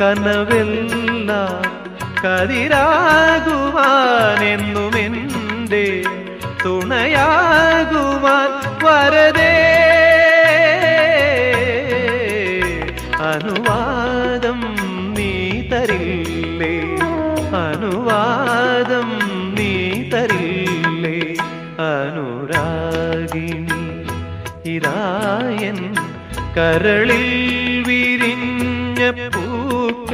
കനവെല്ലാം കതിരാകുവാൻ എന്നുമെന്റെ തുണയാകുവാൻ വരതേ. അനുവാദം നീ തരില്ലേ? അനുവാദം നീ തരില്ലേ? അനുരാഗിണി ഇതായൻ കരളിൽ വിരിഞ്ഞ